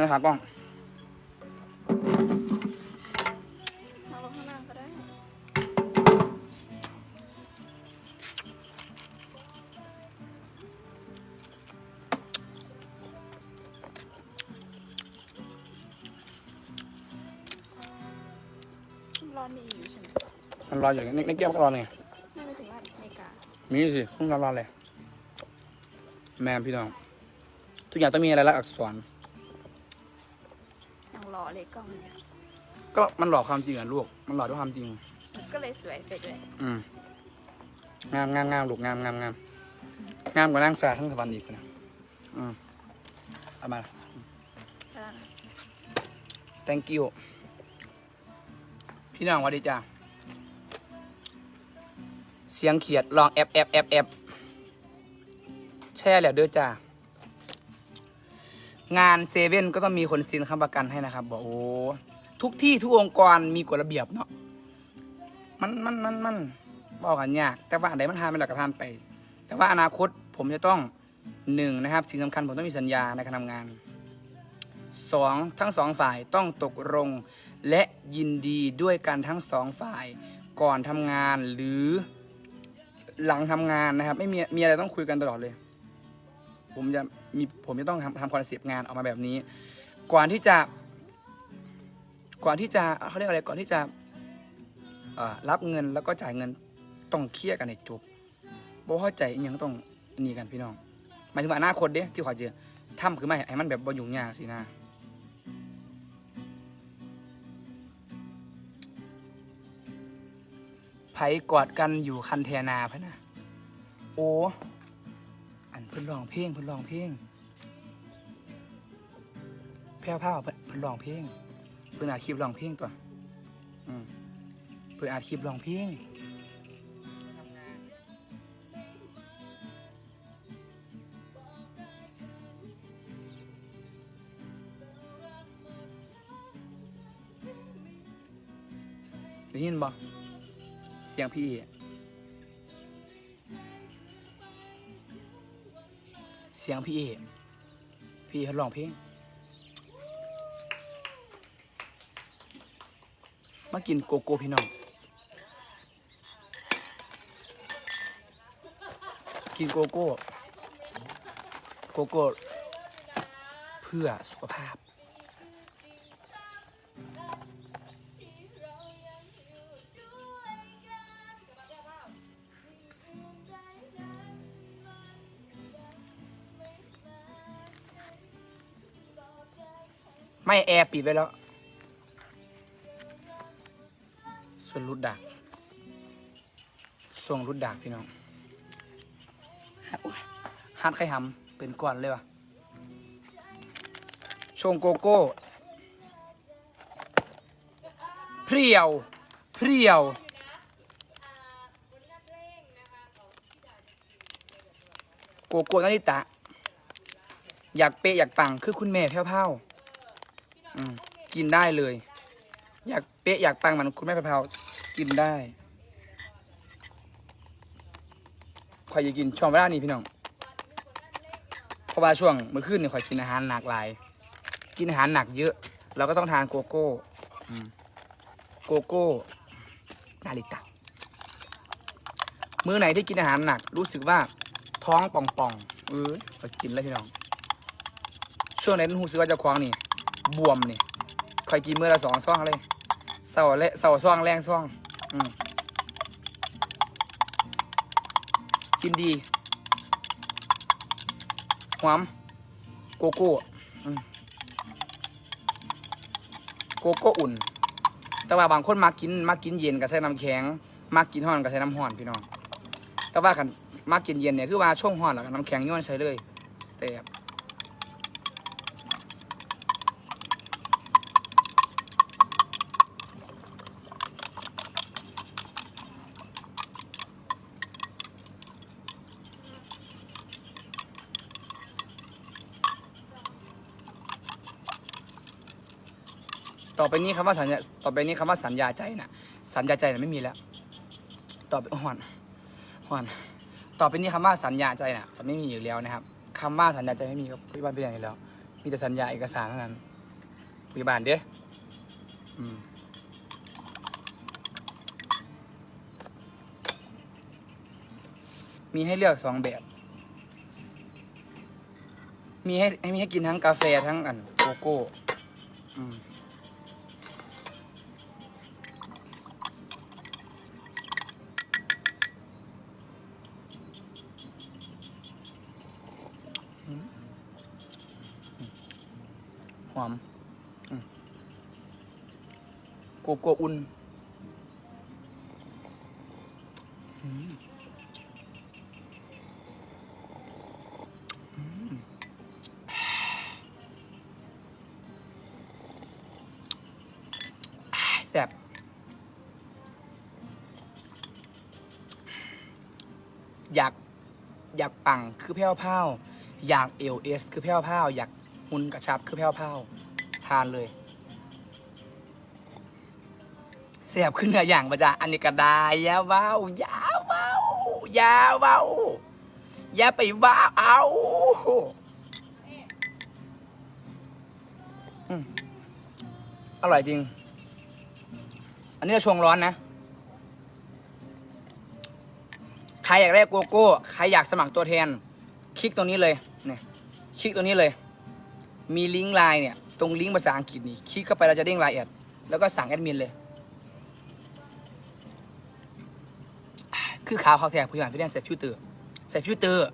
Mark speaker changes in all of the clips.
Speaker 1: นะครับกล้อง
Speaker 2: เอาลงข้างล่างก็ได้ร้อนมีอยู่ใช่ไหม
Speaker 1: มันรออยู่ในในเกี้ยวก็รอเลย
Speaker 2: ไม่ไปถึงว่าอเมริกา
Speaker 1: มีสิเพิ่งรอรอเลย แม่พี่น้อง ทุกอย่างต้องมีอะไรายละอักษร
Speaker 2: ยังรอเลยกล้องเนี่ย
Speaker 1: ก็มันหลอกความจริงอะลูก มันหลอกด้วยความจริง
Speaker 2: ก็เลยสวยไปด้วย
Speaker 1: อืมงามงามงามลูกงามงามงามงามกว่านั่งฟ้าทั้งสวรรค์อีกนะอืมเอามา
Speaker 2: ใช่ไหม
Speaker 1: thank you พี่น้องสวัสดีจ้าเสียงเขียดลองแอบแอบแอบแอบแช่แล้วเด้อจ้า งานเซเว่นก็ต้องมีคนซินค้ำประกันให้นะครับบอกโอ้ทุกที่ทุกองค์กรมีกฎระเบียบเนาะมันมันมันมันบอกกันยาก แต่ว่าอันใดมันทานไม่หลักกระทานไป แต่ว่าอนาคตผมจะต้องหนึ่งนะครับ สิ่งสำคัญผมต้องมีสัญญาในการทำงานสองทั้งสองฝ่ายต้องตกลงและยินดีด้วยกันทั้งสองฝ่ายก่อนทำงานหรือหลังทำงานนะครับ ไม่มีมีอะไรต้องคุยกันตลอดเลย ผมจะ มีผมจะต้องทำทำคอนเซปต์งานออกมาแบบนี้ ก่อนที่จะ ก่อนที่จะเขาเรียกอะไรก่อนที่จะรับเงินแล้วก็จ่ายเงินต้องเคลียร์กันให้จบบ่เข้าใจยังต้องนี่กันพี่น้องหมายถึงอนาคตเด้ที่ขอเจอทำคือไม่ให้มันแบบบ่ยุ่งยากสินะไผกอดกันอยู่คันเทนาพะนะ โอ้ พิ่นร้องเพลงเพิ่นร้องเพลงแพ้วพ้าเพิ่นเพิ่นร้องเพลงเพิ่นอาคลิปร้องเพลงตัวอืมเพิ่นอาคลิปร้องเพลงได้ยินบ่เสียงพี่ สียงพี่เอพี่เขาร้องเพลงมากินโกโก้พี่น้อง กินโกโก้ โกโก้ เพื่อสุขภาพ ไม่แอร์ปิดไปแล้ว ส่วนรุดดักส่งรุดดักพี่น้องฮัดอุ๊ยฮัดใครทำเป็นก่อนเลยวะชงโกโก้เพรียวเพรียวโกโก้นาริตะ อยากเปะอยากปังคือคุณแม่แพ้วๆ อืมกินได้เลย อยากเป๊ะอยากปังเหมันคุณแม่แพรวๆกินได้คอยอยากกินช่วงเวลานี้พี่น้องเพราะว่าช่วงเมื่อคืนเนี่คอยกินอาหารหนักหลาย กินอาหารหนักเยอะ เราก็ต้องทานโกโก้อืมโกโก้นาริตะ มื้อไหนที่กินอาหารหนัก รู้สึกว่าท้องป่องๆเออคอยกินแล้วพี่น้อง ช่วงไหนรู้สึกว่าเจะคว้าของนี่ บวมนี่คอยกินมื้อละสองซองเลยเสาและเสาร์ซองแรงซอง อืมกินดีหอมโกโก้อืมโกโก้อุ่น แต่ว่าบางคนมากินมากินเย็นก็ใส่น้ำแข็งมากินห้อนก็ใส่น้ำห้อนพี่น้อง แต่ว่ากันมากินเย็นเนี่ยคือว่าช่วงห้อนแล้วก็น้ำแข็งย้อนใส่เลยแซ่ ต่อไปนี้คำว่าสัญญาต่อไปนี้คำว่าสัญญาใจน่ะ สัญญาใจน่ะไม่มีแล้ว ต่อไปหอนหอน ต่อไปนี้คำว่าสัญญาใจน่ะ จะไม่มีอยู่แล้วนะครับคำว่าสัญญาใจไม่มีครับพี่บ้านพี่ใหญ่แล้ว มีแต่สัญญาเอกสารเท่านั้นพยาบาลเด้ออืมมีให้เลือกสองแบบ มีให้ให้มีให้กินทั้งกาแฟทั้งอันโกโก้ อืม หอมอืมโกโก้อุ่นอืมอืมแซ่บอยาก อยากปังคือแพ้วพราวอยากเอลเอสคือแพ้วพราวอยาก หุ่นกระชับคือแพ้วพราทานเลยแซ่บขึ้นเนื้ออย่างประจ้ะอันนี้ก็ได้ยาว้ายาวว้ายาวว้าวอย่าไปว้าวเอาอือร่อยจริง อันนี้ชงร้อนนะ ใครอยากได้โกโก้ ใครอยากสมัครตัวแทน คลิกตรงนี้เลย เนี่ย คลิกตรงนี้เลย มีลิงก์ไลน์เนี่ยตรงลิงก์ภาษาอังกฤษนี่คลิกเข้าไปเราจะเด้งไลน์แอดแล้วก็สั่งแอดมินเลย คือขาวเขาแทนผู้ใหญ่พี่แดนใส่ฟิวเตอร์ใส่ฟิวเตอร์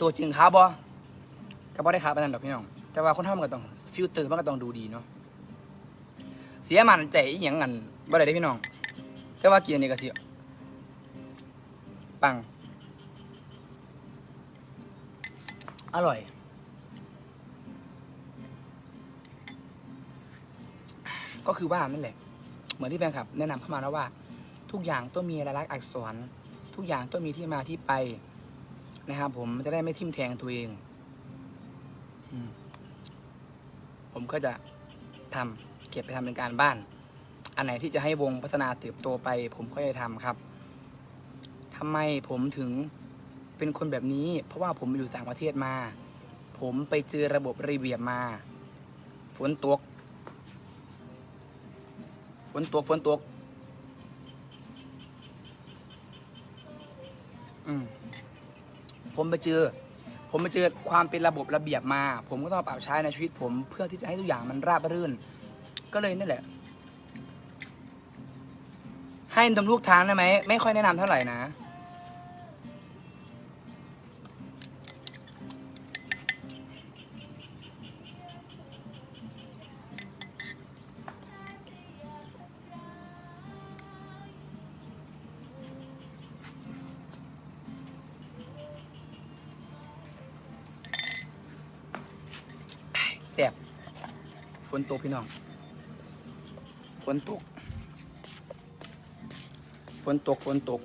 Speaker 1: ตัวจริงขาวบอก็บ่ได้ขาวปนนั้นดอกพี่น้อง แต่ว่าคนทำมันก็ต้องฟิลเตอร์มันก็ต้องดูดีเนาะเสียมันใจอีหยังงันบ่ได้เด้พี่น้อง แต่ว่าเกินอันนี้ก็เสิปัง อร่อย ก็คือว่านั่นแหละ เหมือนที่แฟนคลับ แนะนำเข้ามาแล้วว่า ทุกอย่างต้องมีลายลักษณ์อักษร ทุกอย่างต้องมีที่มาที่ไปนะครับผมมันจะได้ไม่ทิ่มแทงตัวเองอืมผมก็จะทำเก็บไปทำเป็นการบ้าน อันไหนที่จะให้วงพัฒนาเติบโตไป ผมก็จะทำครับทำไมผมถึง เป็นคนแบบนี้ เพราะว่าผมอยู่ต่างประเทศมา ผมไปเจอระบบระเบียบมา ฝนตก ฝนตก ฝนตก อืม ผมไปเจอ ผมไปเจอความเป็นระบบระเบียบมา ผมก็ต้องปรับใช้ในชีวิต ผมเพื่อที่จะให้ทุกอย่างมันราบรื่น ก็เลยนั่นแหละ ให้นมลูกทานได้ไหม ไม่ค่อยแนะนำเท่าไหร่นะ แสบฝนตกพี่น้อง ฝนตก ฝนตก ฝนตก